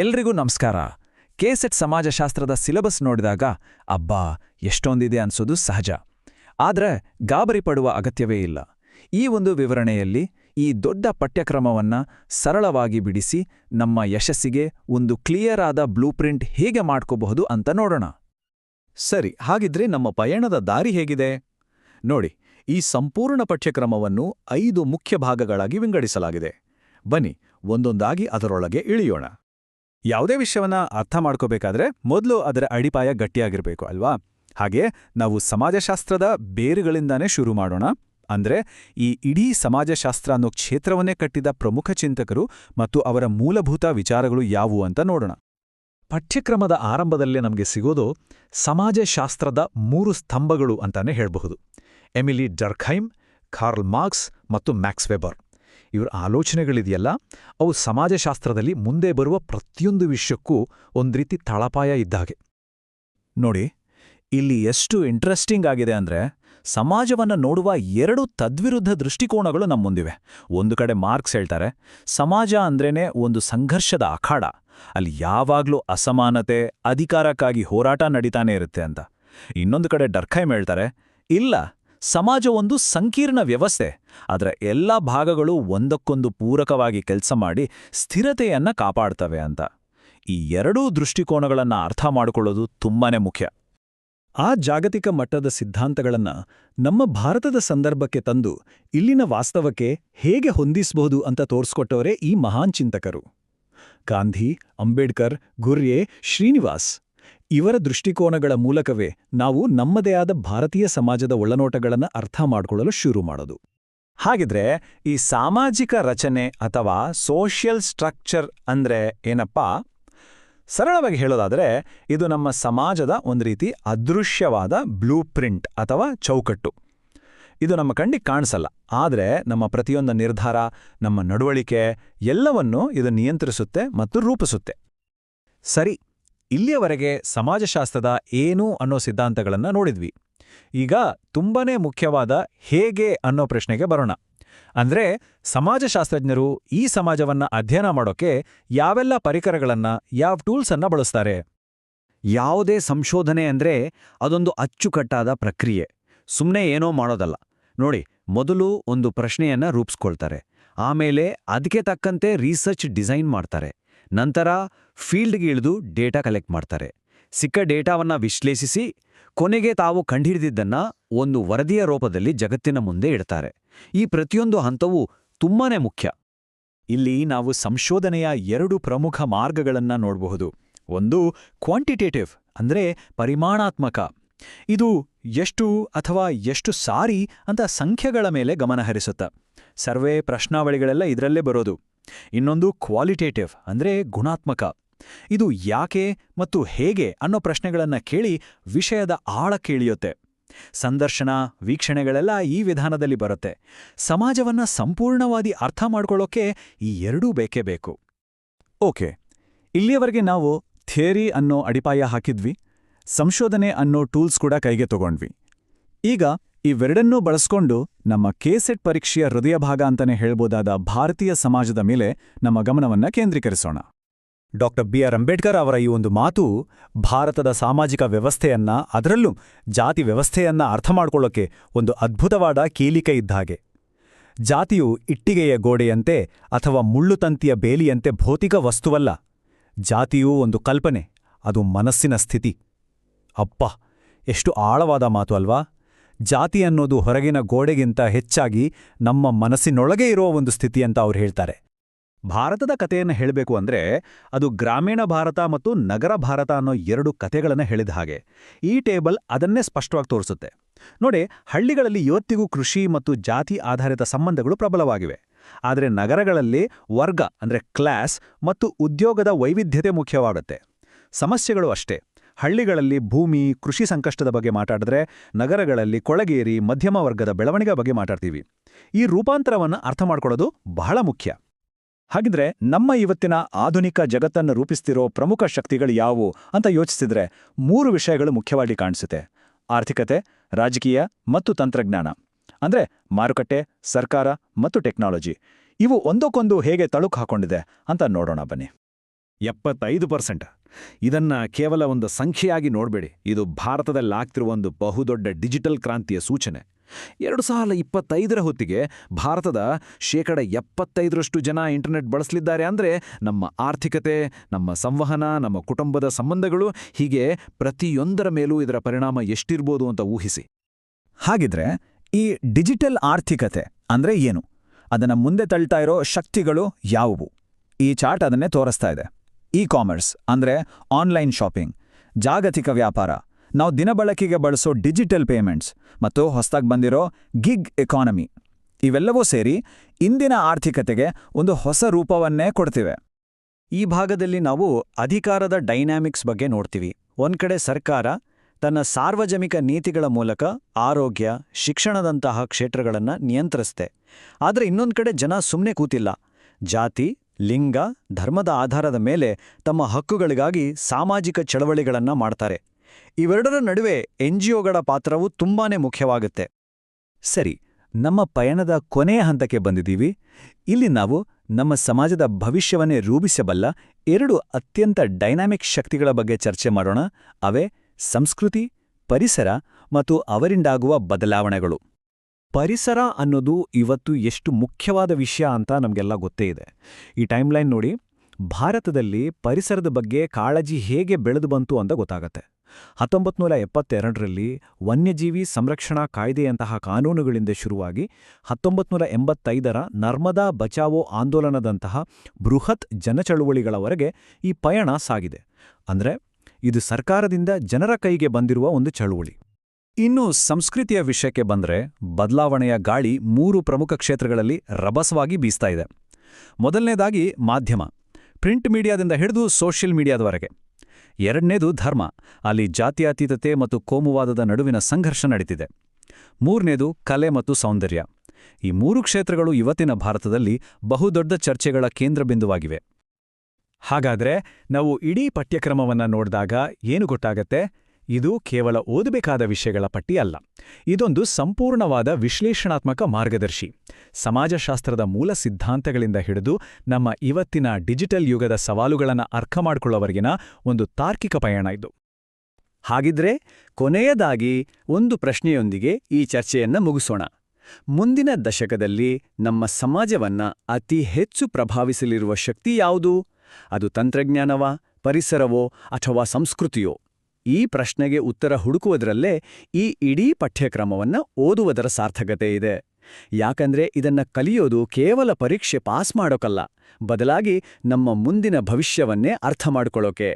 ಎಲ್ರಿಗೂ ನಮಸ್ಕಾರ. KSET ಸಮಾಜಶಾಸ್ತ್ರದ syllabus ನೋಡಿದಾಗ, ಅಬ್ಬಾ, ಎಷ್ಟೊಂದಿದೆ ಅನ್ಸೋದು ಸಹಜ. ಆದರೆ ಗಾಬರಿ ಪಡುವ ಅಗತ್ಯವೇ ಇಲ್ಲ. ಈ ಒಂದು ವಿವರಣೆಯಲ್ಲಿ ಈ ದೊಡ್ಡ ಪಠ್ಯಕ್ರಮವನ್ನ ಸರಳವಾಗಿ ಬಿಡಿಸಿ ನಮ್ಮ ಯಶಸ್ಸಿಗೆ ಒಂದು ಕ್ಲಿಯರ್ ಆದ ಬ್ಲೂಪ್ರಿಂಟ್ ಹೇಗೆ ಮಾಡ್ಕೋಬಹುದು ಅಂತ ನೋಡೋಣ. ಸರಿ, ಹಾಗಿದ್ರೆ ನಮ್ಮ ಪಯಣದ ದಾರಿ ಹೇಗಿದೆ? ನೋಡಿ, ಈ ಸಂಪೂರ್ಣ ಪಠ್ಯಕ್ರಮವನ್ನು ಐದು ಮುಖ್ಯ ಭಾಗಗಳಾಗಿ ವಿಂಗಡಿಸಲಾಗಿದೆ. ಬನ್ನಿ, ಒಂದೊಂದಾಗಿ ಅದರೊಳಗೆ ಇಳಿಯೋಣ. ಯಾವುದೇ ವಿಷಯವನ್ನ ಅರ್ಥ ಮಾಡ್ಕೋಬೇಕಾದ್ರೆ ಮೊದಲು ಅದರ ಅಡಿಪಾಯ ಗಟ್ಟಿಯಾಗಿರಬೇಕು, ಅಲ್ವಾ? ಹಾಗೆ ನಾವು ಸಮಾಜಶಾಸ್ತ್ರದ ಬೇರುಗಳಿಂದಾನೇ ಶುರು ಮಾಡೋಣ. ಅಂದ್ರೆ ಈ ಇಡೀ ಸಮಾಜಶಾಸ್ತ್ರ ಅನ್ನೋ ಕ್ಷೇತ್ರವನ್ನೇ ಕಟ್ಟಿದ ಪ್ರಮುಖ ಚಿಂತಕರು ಮತ್ತು ಅವರ ಮೂಲಭೂತ ವಿಚಾರಗಳು ಯಾವುವು ಅಂತ ನೋಡೋಣ. ಪಠ್ಯಕ್ರಮದ ಆರಂಭದಲ್ಲೇ ನಮಗೆ ಸಿಗೋದು ಸಮಾಜಶಾಸ್ತ್ರದ ಮೂರು ಸ್ತಂಭಗಳು ಅಂತಾನೆ ಹೇಳಬಹುದು. ಎಮಿಲಿ ಡರ್ಖೈಮ್, ಕಾರ್ಲ್ ಮಾರ್ಕ್ಸ್ ಮತ್ತು ಮ್ಯಾಕ್ಸ್ ವೆಬರ್. ಇವರ ಆಲೋಚನೆಗಳಿದೆಯಲ್ಲ, ಅವು ಸಮಾಜಶಾಸ್ತ್ರದಲ್ಲಿ ಮುಂದೆ ಬರುವ ಪ್ರತಿಯೊಂದು ವಿಷಯಕ್ಕೂ ಒಂದು ರೀತಿ ತಳಪಾಯ ಇದ್ದಾಗೆ ನೋಡಿ, ಇಲ್ಲಿ ಎಷ್ಟು ಇಂಟ್ರೆಸ್ಟಿಂಗ್ ಆಗಿದೆ ಅಂದ್ರೆ ಸಮಾಜವನ್ನ ನೋಡುವ ಎರಡು ತದ್ವಿರುದ್ಧ ದೃಷ್ಟಿಕೋನಗಳು ನಮ್ಮ ಮುಂದಿವೆ. ಒಂದು ಕಡೆ ಮಾರ್ಕ್ಸ್ ಹೇಳ್ತಾರೆ, ಸಮಾಜ ಅಂದ್ರೇನೆ ಒಂದು ಸಂಘರ್ಷದ ಅಖಾಡ, ಅಲ್ಲಿ ಯಾವಾಗ್ಲೂ ಅಸಮಾನತೆ, ಅಧಿಕಾರಕ್ಕಾಗಿ ಹೋರಾಟ ನಡೀತಾನೆ ಇರುತ್ತೆ ಅಂತ. ಇನ್ನೊಂದು ಕಡೆ ಡರ್ಖೈಮ್ ಹೇಳ್ತಾರೆ, ಇಲ್ಲ, ಸಮಾಜ ಒಂದು ಸಂಕೀರ್ಣ ವ್ಯವಸ್ಥೆ ಅದರ ಎಲ್ಲ ಭಾಗಗಳು ಒಂದಕ್ಕೊಂದು ಪೂರಕವಾಗಿ ಕೆಲಸ ಮಾಡಿ ಸ್ಥಿರತೆಯನ್ನ ಕಾಪಾಡ್ತವೆ ಅಂತ. ಈ ಎರಡೂ ದೃಷ್ಟಿಕೋನಗಳನ್ನು ಅರ್ಥ ಮಾಡಿಕೊಳ್ಳೋದು ತುಂಬಾನೇ ಮುಖ್ಯ. ಆ ಜಾಗತಿಕ ಮಟ್ಟದ ಸಿದ್ಧಾಂತಗಳನ್ನು ನಮ್ಮ ಭಾರತದ ಸಂದರ್ಭಕ್ಕೆ ತಂದು ಇಲ್ಲಿನ ವಾಸ್ತವಕ್ಕೆ ಹೇಗೆ ಹೊಂದಿಸಬಹುದು ಅಂತ ತೋರಿಸ್ಕೊಟ್ಟವರೇ ಈ ಮಹಾನ್ ಚಿಂತಕರು. ಗಾಂಧಿ, ಅಂಬೇಡ್ಕರ್, ಗುರ್ಯೆ, ಶ್ರೀನಿವಾಸ್ ಇವರ ದೃಷ್ಟಿಕೋನಗಳ ಮೂಲಕವೇ ನಾವು ನಮ್ಮದೇ ಆದ ಭಾರತೀಯ ಸಮಾಜದ ಒಳನೋಟಗಳನ್ನು ಅರ್ಥ ಮಾಡಿಕೊಳ್ಳಲು ಶುರು ಮಾಡೋದು. ಹಾಗಿದ್ರೆ ಈ ಸಾಮಾಜಿಕ ರಚನೆ ಅಥವಾ ಸೋಷಿಯಲ್ ಸ್ಟ್ರಕ್ಚರ್ ಅಂದ್ರೆ ಏನಪ್ಪಾ? ಸರಳವಾಗಿ ಹೇಳೋದಾದ್ರೆ ಇದು ನಮ್ಮ ಸಮಾಜದ ಒಂದು ರೀತಿ ಅದೃಶ್ಯವಾದ ಬ್ಲೂ ಪ್ರಿಂಟ್ ಅಥವಾ ಚೌಕಟ್ಟು. ಇದು ನಮ್ಮ ಕಣ್ಣಿಗೆ ಕಾಣಿಸಲ್ಲ, ಆದರೆ ನಮ್ಮ ಪ್ರತಿಯೊಂದು ನಿರ್ಧಾರ, ನಮ್ಮ ನಡವಳಿಕೆ ಎಲ್ಲವನ್ನೂ ಇದು ನಿಯಂತ್ರಿಸುತ್ತೆ ಮತ್ತು ರೂಪಿಸುತ್ತೆ. ಸರಿ, ಇಲ್ಲಿಯವರೆಗೆ ಸಮಾಜಶಾಸ್ತ್ರದ ಏನು ಅನ್ನೋ ಸಿದ್ಧಾಂತಗಳನ್ನು ನೋಡಿದ್ವಿ. ಈಗ ತುಂಬಾನೇ ಮುಖ್ಯವಾದ ಹೇಗೆ ಅನ್ನೋ ಪ್ರಶ್ನೆಗೆ ಬರೋಣ. ಅಂದ್ರೆ ಸಮಾಜಶಾಸ್ತ್ರಜ್ಞರು ಈ ಸಮಾಜವನ್ನ ಅಧ್ಯಯನ ಮಾಡೋಕೆ ಯಾವೆಲ್ಲ ಪರಿಕರಗಳನ್ನ, ಯಾವ ಟೂಲ್ಸ್ ಬಳಸ್ತಾರೆ? ಯಾವುದೇ ಸಂಶೋಧನೆ ಅಂದ್ರೆ ಅದೊಂದು ಅಚ್ಚುಕಟ್ಟಾದ ಪ್ರಕ್ರಿಯೆ. ಸುಮ್ಮನೆ ಏನೋ ಮಾಡೋದಲ್ಲ. ನೋಡಿ, ಮೊದಲು ಒಂದು ಪ್ರಶ್ನೆಯನ್ನ ರೂಪಿಸ್ಕೊಳ್ತಾರೆ. ಆಮೇಲೆ ಅದಕ್ಕೆ ತಕ್ಕಂತೆ ರಿಸರ್ಚ್ ಡಿಸೈನ್ ಮಾಡ್ತಾರೆ. ನಂತರ ಫೀಲ್ಡ್ಗೆ ಇಳಿದು ಡೇಟಾ ಕಲೆಕ್ಟ್ ಮಾಡ್ತಾರೆ. ಸಿಕ್ಕ ಡೇಟಾವನ್ನ ವಿಶ್ಲೇಷಿಸಿ ಕೊನೆಗೆ ತಾವು ಕಂಡುಹಿಡಿದಿದ್ದನ್ನ ಒಂದು ವರದಿಯ ರೂಪದಲ್ಲಿ ಜಗತ್ತಿನ ಮುಂದೆ ಇಡ್ತಾರೆ. ಈ ಪ್ರತಿಯೊಂದು ಹಂತವೂ ತುಂಬಾನೇ ಮುಖ್ಯ. ಇಲ್ಲಿ ನಾವು ಸಂಶೋಧನೆಯ ಎರಡು ಪ್ರಮುಖ ಮಾರ್ಗಗಳನ್ನ ನೋಡಬಹುದು. ಒಂದು ಕ್ವಾಂಟಿಟೇಟಿವ್, ಅಂದ್ರೆ ಪರಿಮಾಣಾತ್ಮಕ. ಇದು ಎಷ್ಟು ಅಥವಾ ಎಷ್ಟು ಸಾರಿ ಅಂತ ಸಂಖ್ಯೆಗಳ ಮೇಲೆ ಗಮನ ಸರ್ವೇ ಸರ್ವೆ ಪ್ರಶ್ನಾವಳಿಗಳೆಲ್ಲ ಇದರಲ್ಲೇ ಬರೋದು. ಇನ್ನೊಂದು ಕ್ವಾಲಿಟೇಟಿವ್, ಅಂದ್ರೆ ಗುಣಾತ್ಮಕ. ಇದು ಯಾಕೆ ಮತ್ತು ಹೇಗೆ ಅನ್ನೋ ಪ್ರಶ್ನೆಗಳನ್ನು ಕೇಳಿ ವಿಷಯದ ಆಳ ಕೇಳಿಯುತ್ತೆ. ಸಂದರ್ಶನ, ವೀಕ್ಷಣೆಗಳೆಲ್ಲ ಈ ವಿಧಾನದಲ್ಲಿ ಬರುತ್ತೆ. ಸಮಾಜವನ್ನ ಸಂಪೂರ್ಣವಾಗಿ ಅರ್ಥ ಮಾಡ್ಕೊಳ್ಳೋಕೆ ಈ ಎರಡೂ ಬೇಕೇ ಬೇಕು. ಓಕೆ, ಇಲ್ಲಿಯವರೆಗೆ ನಾವು ಥಿಯರಿ ಅನ್ನೋ ಅಡಿಪಾಯ ಹಾಕಿದ್ವಿ, ಸಂಶೋಧನೆ ಅನ್ನೋ ಟೂಲ್ಸ್ ಕೂಡ ಕೈಗೆ ತಗೊಂಡ್ವಿ. ಈಗ ಇವೆರಡನ್ನೂ ಬಳಸ್ಕೊಂಡು ನಮ್ಮ ಕೆಸೆಟ್ ಪರೀಕ್ಷೆಯ ಹೃದಯ ಭಾಗ ಅಂತಾನೆ ಹೇಳ್ಬೋದಾದ ಭಾರತೀಯ ಸಮಾಜದ ಮೇಲೆ ನಮ್ಮ ಗಮನವನ್ನ ಕೇಂದ್ರೀಕರಿಸೋಣ. ಡಾಕ್ಟರ್ ಬಿ ಆರ್ ಅಂಬೇಡ್ಕರ್ ಅವರ ಈ ಒಂದು ಮಾತು ಭಾರತದ ಸಾಮಾಜಿಕ ವ್ಯವಸ್ಥೆಯನ್ನ, ಅದರಲ್ಲೂ ಜಾತಿ ವ್ಯವಸ್ಥೆಯನ್ನ ಅರ್ಥ ಮಾಡಿಕೊಳ್ಳೋಕೆ ಒಂದು ಅದ್ಭುತವಾದ ಕೀಲಿಕೆ ಇದ್ದ ಹಾಗೆ. ಜಾತಿಯು ಇಟ್ಟಿಗೆಯ ಗೋಡೆಯಂತೆ ಅಥವಾ ಮುಳ್ಳುತಂತಿಯ ಬೇಲಿಯಂತೆ ಭೌತಿಕ ವಸ್ತುವಲ್ಲ. ಜಾತಿಯೂ ಒಂದು ಕಲ್ಪನೆ, ಅದು ಮನಸ್ಸಿನ ಸ್ಥಿತಿ. ಅಪ್ಪ, ಎಷ್ಟು ಆಳವಾದ ಮಾತು ಅಲ್ವಾ? ಜಾತಿ ಅನ್ನೋದು ಹೊರಗಿನ ಗೋಡೆಗಿಂತ ಹೆಚ್ಚಾಗಿ ನಮ್ಮ ಮನಸ್ಸಿನೊಳಗೆ ಇರುವ ಒಂದು ಸ್ಥಿತಿ ಅಂತ ಅವ್ರು ಹೇಳ್ತಾರೆ. ಭಾರತದ ಕಥೆಯನ್ನು ಹೇಳಬೇಕು ಅಂದ್ರೆ ಅದು ಗ್ರಾಮೀಣ ಭಾರತ ಮತ್ತು ನಗರ ಭಾರತ ಅನ್ನೋ ಎರಡು ಕಥೆಗಳನ್ನು ಹೇಳಿದ ಹಾಗೆ. ಈ ಟೇಬಲ್ ಅದನ್ನೇ ಸ್ಪಷ್ಟವಾಗಿ ತೋರಿಸುತ್ತೆ. ನೋಡಿ, ಹಳ್ಳಿಗಳಲ್ಲಿ ಇವತ್ತಿಗೂ ಕೃಷಿ ಮತ್ತು ಜಾತಿ ಆಧಾರಿತ ಸಂಬಂಧಗಳು ಪ್ರಬಲವಾಗಿವೆ. ಆದರೆ ನಗರಗಳಲ್ಲಿ ವರ್ಗ, ಅಂದ್ರೆ ಕ್ಲಾಸ್ ಮತ್ತು ಉದ್ಯೋಗದ ವೈವಿಧ್ಯತೆ ಮುಖ್ಯವಾಗುತ್ತೆ. ಸಮಸ್ಯೆಗಳು ಅಷ್ಟೇ. ಹಳ್ಳಿಗಳಲ್ಲಿ ಭೂಮಿ, ಕೃಷಿ ಸಂಕಷ್ಟದ ಬಗ್ಗೆ ಮಾತಾಡಿದ್ರೆ ನಗರಗಳಲ್ಲಿ ಕೊಳಗೇರಿ, ಮಧ್ಯಮ ವರ್ಗದ ಬೆಳವಣಿಗೆ ಬಗ್ಗೆ ಮಾತಾಡ್ತೀವಿ. ಈ ರೂಪಾಂತರವನ್ನು ಅರ್ಥ ಮಾಡ್ಕೊಳ್ಳೋದು ಬಹಳ ಮುಖ್ಯ. ಹಾಗಿದ್ರೆ ನಮ್ಮ ಇವತ್ತಿನ ಆಧುನಿಕ ಜಗತ್ತನ್ನು ರೂಪಿಸ್ತಿರೋ ಪ್ರಮುಖ ಶಕ್ತಿಗಳು ಯಾವುವು ಅಂತ ಯೋಚಿಸಿದ್ರೆ ಮೂರು ವಿಷಯಗಳು ಮುಖ್ಯವಾಗಿ ಕಾಣಿಸುತ್ತೆ. ಆರ್ಥಿಕತೆ, ರಾಜಕೀಯ ಮತ್ತು ತಂತ್ರಜ್ಞಾನ. ಅಂದ್ರೆ ಮಾರುಕಟ್ಟೆ, ಸರ್ಕಾರ ಮತ್ತು ಟೆಕ್ನಾಲಜಿ. ಇವು ಒಂದಕ್ಕೊಂದು ಹೇಗೆ ತಳುಕು ಹಾಕೊಂಡಿದೆ ಅಂತ ನೋಡೋಣ ಬನ್ನಿ. ಎಪ್ಪತ್ತೈದು ಪರ್ಸೆಂಟ್. ಇದನ್ನ ಕೇವಲ ಒಂದು ಸಂಖ್ಯೆಯಾಗಿ ನೋಡಬೇಡಿ. ಇದು ಭಾರತದಲ್ಲಿ ಆಗ್ತಿರುವ ಒಂದು ಬಹುದೊಡ್ಡ ಡಿಜಿಟಲ್ ಕ್ರಾಂತಿಯ ಸೂಚನೆ. ಎರಡು ಸಾವಿರದ ಇಪ್ಪತ್ತೈದರ ಹೊತ್ತಿಗೆ ಭಾರತದ ಶೇಕಡ ಎಪ್ಪತ್ತೈದರಷ್ಟು ಜನ ಇಂಟರ್ನೆಟ್ ಬಳಸಲಿದ್ದಾರೆ ಅಂದರೆ ನಮ್ಮ ಆರ್ಥಿಕತೆ, ನಮ್ಮ ಸಂವಹನ, ನಮ್ಮ ಕುಟುಂಬದ ಸಂಬಂಧಗಳು ಹೀಗೆ ಪ್ರತಿಯೊಂದರ ಮೇಲೂ ಇದರ ಪರಿಣಾಮ ಎಷ್ಟಿರ್ಬೋದು ಅಂತ ಊಹಿಸಿ. ಹಾಗಿದ್ರೆ ಈ ಡಿಜಿಟಲ್ ಆರ್ಥಿಕತೆ ಅಂದ್ರೆ ಏನು? ಅದನ್ನ ಮುಂದೆ ತಳ್ತಾ ಇರೋ ಶಕ್ತಿಗಳು ಯಾವುವು? ಈ ಚಾರ್ಟ್ ಅದನ್ನೇ ತೋರಿಸ್ತಾ ಇದೆ. ಇ ಕಾಮರ್ಸ್ ಅಂದ್ರೆ ಆನ್ಲೈನ್ ಶಾಪಿಂಗ್ ಜಾಗತಿಕ ವ್ಯಾಪಾರ ನಾವು ದಿನಬಳಕೆಗೆ ಬಳಸೋ ಡಿಜಿಟಲ್ ಪೇಮೆಂಟ್ಸ್ ಮತ್ತು ಹೊಸದಾಗಿ ಬಂದಿರೋ ಗಿಗ್ ಎಕಾನಮಿ. ಇವೆಲ್ಲವೂ ಸೇರಿ ಇಂದಿನ ಆರ್ಥಿಕತೆಗೆ ಒಂದು ಹೊಸ ರೂಪವನ್ನೇ ಕೊಡ್ತಿವೆ. ಈ ಭಾಗದಲ್ಲಿ ನಾವು ಅಧಿಕಾರದ ಡೈನಾಮಿಕ್ಸ್ ಬಗ್ಗೆ ನೋಡ್ತೀವಿ. ಒಂದ್ಕಡೆ ಸರ್ಕಾರ ತನ್ನ ಸಾರ್ವಜನಿಕ ನೀತಿಗಳ ಮೂಲಕ ಆರೋಗ್ಯ, ಶಿಕ್ಷಣದಂತಹ ಕ್ಷೇತ್ರಗಳನ್ನು ನಿಯಂತ್ರಿಸ್ತೆ. ಆದರೆ ಇನ್ನೊಂದು ಕಡೆ ಜನ ಸುಮ್ಮನೆ ಕೂತಿಲ್ಲ. ಜಾತಿ, ಲಿಂಗ, ಧರ್ಮದ ಆಧಾರದ ಮೇಲೆ ತಮ್ಮ ಹಕ್ಕುಗಳಿಗಾಗಿ ಸಾಮಾಜಿಕ ಚಳವಳಿಗಳನ್ನು ಮಾಡ್ತಾರೆ. ಇವೆರಡರ ನಡುವೆ ಎನ್ಜಿಒಗಳ ಪಾತ್ರವು ತುಂಬಾನೇ ಮುಖ್ಯವಾಗುತ್ತೆ. ಸರಿ, ನಮ್ಮ ಪಯಣದ ಕೊನೆಯ ಹಂತಕ್ಕೆ ಬಂದಿದ್ದೀವಿ. ಇಲ್ಲಿ ನಾವು ನಮ್ಮ ಸಮಾಜದ ಭವಿಷ್ಯವನ್ನೇ ರೂಪಿಸಬಲ್ಲ ಎರಡು ಅತ್ಯಂತ ಡೈನಾಮಿಕ್ ಶಕ್ತಿಗಳ ಬಗ್ಗೆ ಚರ್ಚೆ ಮಾಡೋಣ. ಅವೇ ಸಂಸ್ಕೃತಿ, ಪರಿಸರ ಮತ್ತು ಅವರಿಂದಾಗುವ ಬದಲಾವಣೆಗಳು. ಪರಿಸರ ಅನ್ನೋದು ಇವತ್ತು ಎಷ್ಟು ಮುಖ್ಯವಾದ ವಿಷಯ ಅಂತ ನಮಗೆಲ್ಲ ಗೊತ್ತೇ ಇದೆ. ಈ ಟೈಮ್ಲೈನ್ ನೋಡಿ, ಭಾರತದಲ್ಲಿ ಪರಿಸರದ ಬಗ್ಗೆ ಕಾಳಜಿ ಹೇಗೆ ಬೆಳೆದು ಬಂತು ಅಂತ ಗೊತ್ತಾಗತ್ತೆ. ಹತ್ತೊಂಬತ್ತು ನೂರ ಎಪ್ಪತ್ತೆರಡರಲ್ಲಿ ವನ್ಯಜೀವಿ ಸಂರಕ್ಷಣಾ ಕಾಯ್ದೆಯಂತಹ ಕಾನೂನುಗಳಿಂದ ಶುರುವಾಗಿ ಹತ್ತೊಂಬತ್ತು ನೂರ ಎಂಬತ್ತೈದರ ನರ್ಮದಾ ಬಚಾವೋ ಆಂದೋಲನದಂತಹ ಬೃಹತ್ ಜನಚಳುವಳಿಗಳವರೆಗೆ ಈ ಪಯಣ ಸಾಗಿದೆ. ಅಂದ್ರೆ ಇದು ಸರ್ಕಾರದಿಂದ ಜನರ ಕೈಗೆ ಬಂದಿರುವ ಒಂದು ಚಳುವಳಿ. ಇನ್ನು ಸಂಸ್ಕೃತಿಯ ವಿಷಯಕ್ಕೆ ಬಂದ್ರೆ ಬದಲಾವಣೆಯ ಗಾಳಿ ಮೂರು ಪ್ರಮುಖ ಕ್ಷೇತ್ರಗಳಲ್ಲಿ ರಭಸವಾಗಿ ಬೀಸ್ತಾ ಇದೆ. ಮೊದಲನೇದಾಗಿ ಮಾಧ್ಯಮ. ಪ್ರಿಂಟ್ ಮೀಡಿಯಾದಿಂದ ಹಿಡಿದು ಸೋಷಿಯಲ್ ಮೀಡಿಯಾದವರೆಗೆ. ಎರಡನೇದು ಧರ್ಮ. ಅಲ್ಲಿ ಜಾತ್ಯಾತೀತತೆ ಮತ್ತು ಕೋಮುವಾದದ ನಡುವಿನ ಸಂಘರ್ಷ ನಡೀತಿದೆ. ಮೂರನೇದು ಕಲೆ ಮತ್ತು ಸೌಂದರ್ಯ. ಈ ಮೂರು ಕ್ಷೇತ್ರಗಳು ಇವತ್ತಿನ ಭಾರತದಲ್ಲಿ ಬಹುದೊಡ್ಡ ಚರ್ಚೆಗಳ ಕೇಂದ್ರಬಿಂದುವಾಗಿವೆ. ಹಾಗಾದ್ರೆ ನಾವು ಇಡೀ ಪಠ್ಯಕ್ರಮವನ್ನ ನೋಡಿದಾಗ ಏನು ಗೊತ್ತಾಗತ್ತೆ? ಇದು ಕೇವಲ ಓದಬೇಕಾದ ವಿಷಯಗಳ ಪಟ್ಟಿ ಅಲ್ಲ ಇದೊಂದು ಸಂಪೂರ್ಣವಾದ ವಿಶ್ಲೇಷಣಾತ್ಮಕ ಮಾರ್ಗದರ್ಶಿ. ಸಮಾಜಶಾಸ್ತ್ರದ ಮೂಲ ಸಿದ್ಧಾಂತಗಳಿಂದ ಹಿಡಿದು ನಮ್ಮ ಇವತ್ತಿನ ಡಿಜಿಟಲ್ ಯುಗದ ಸವಾಲುಗಳನ್ನು ಅರ್ಥ ಮಾಡಿಕೊಳ್ಳೋವರೆಗಿನ ಒಂದು ತಾರ್ಕಿಕ ಪಯಣ ಇದು. ಹಾಗಿದ್ರೆ ಕೊನೆಯದಾಗಿ ಒಂದು ಪ್ರಶ್ನೆಯೊಂದಿಗೆ ಈ ಚರ್ಚೆಯನ್ನ ಮುಗಿಸೋಣ. ಮುಂದಿನ ದಶಕದಲ್ಲಿ ನಮ್ಮ ಸಮಾಜವನ್ನ ಅತಿ ಹೆಚ್ಚು ಪ್ರಭಾವಿಸಲಿರುವ ಶಕ್ತಿ ಯಾವುದು? ಅದು ತಂತ್ರಜ್ಞಾನವಾ, ಪರಿಸರವೋ ಅಥವಾ ಸಂಸ್ಕೃತಿಯೋ? ಈ ಪ್ರಶ್ನೆಗೆ ಉತ್ತರ ಹುಡುಕುವುದರಲ್ಲೇ ಈ ಇಡೀ ಪಠ್ಯಕ್ರಮವನ್ನ ಓದುವುದರ ಸಾರ್ಥಕತೆ ಇದೆ. ಯಾಕಂದ್ರೆ ಇದನ್ನ ಕಲಿಯೋದು ಕೇವಲ ಪರೀಕ್ಷೆ ಪಾಸ್ ಮಾಡೋಕಲ್ಲ, ಬದಲಾಗಿ ನಮ್ಮ ಮುಂದಿನ ಭವಿಷ್ಯವನ್ನೇ ಅರ್ಥ ಮಾಡ್ಕೊಳ್ಳೋಕೆ